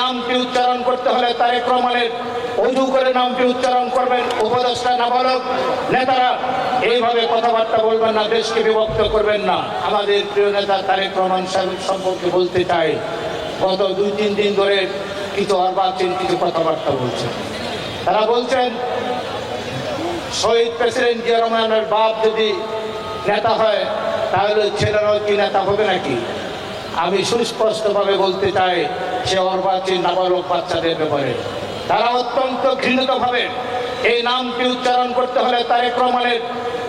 নামটি উচ্চারণ করতে হলে তারেক রহমানের অজু করে নামটি উচ্চারণ করবেন উপদেষ্টা নাবালক। নেতারা এইভাবে কথাবার্তা বলবেন না, দেশকে বিভক্ত করবেন না। আমাদের প্রিয় নেতা তারেক রহমান সাহেব সম্পর্কে বলতে চাই, গত দুই, তিন দিন ধরে কিছু অর্বাচীন কিছু কথাবার্তা বলছেন। তারা বলছেন, শহীদ প্রেসিডেন্ট জিয়া রহমানের বাপ যদি নেতা হয়, তাহলে ছেলেরাও কি নেতা হবে নাকি? আমি সুস্পষ্টভাবে বলতে চাই, সে অর্বাচীন নাবালক বাচ্চাদের ব্যাপারে। তারা অত্যন্ত ঘৃণিতভাবে এই নামটি উচ্চারণ করতে হলে তারেক রহমানের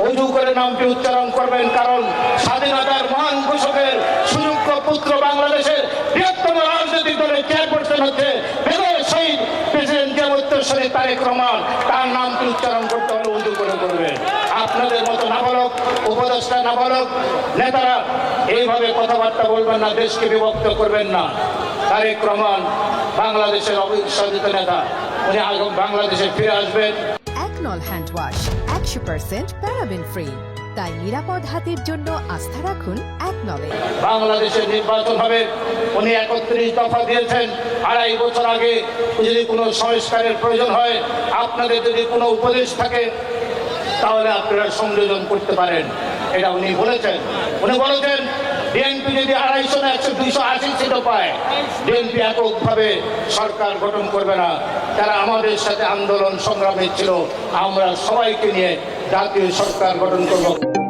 অজু করে নামটি উচ্চারণ করবেন, কারণ স্বাধীনতার মহান ঘোষকের সুযোগ্য পুত্র বাংলাদেশের বৃহত্তম রাজনৈতিক দলের চেয়ারপারসন হচ্ছে শহীদ। প্রেসিডেন্ট তারেক রহমান তার নামটি উচ্চারণ করতে হলে উজু করে করবেন। আপনাদের মতো নাবালক উপদেষ্টা নাবালক নেতারা এইভাবে কথাবার্তা বলবেন না দেশকে বিভক্ত করবেন না। তারেক রহমান বাংলাদেশের অবিশ্বাসিত নেতা। উনি বাংলাদেশে ফিরে আসবেন। একনল হ্যান্ড ওয়াশ একশো পার্সেন্ট প্যারাবেন ফ্রি। তাই নিরাপদ হাতের জন্য আস্থা রাখুন একনলে বাংলাদেশের নির্বাচন হবে। উনি একত্রিশ দফা দিয়েছেন। আড়াই বছর আগে যদি কোনো সংস্কারের প্রয়োজন হয় আপনাদের যদি কোনো উপদেশ থাকে তাহলে আপনারা সংযোজন করতে পারেন। এটা উনি বলেছেন। উনি বলেছেন, বিএনপি যদি আড়াইশো না একশো দুইশো আশি সিটও পায়, বিএনপি এককভাবে সরকার গঠন করবে না। তারা আমাদের সাথে আন্দোলন সংগ্রামে ছিল, আমরা সবাইকে নিয়ে জাতীয় সরকার গঠন করব।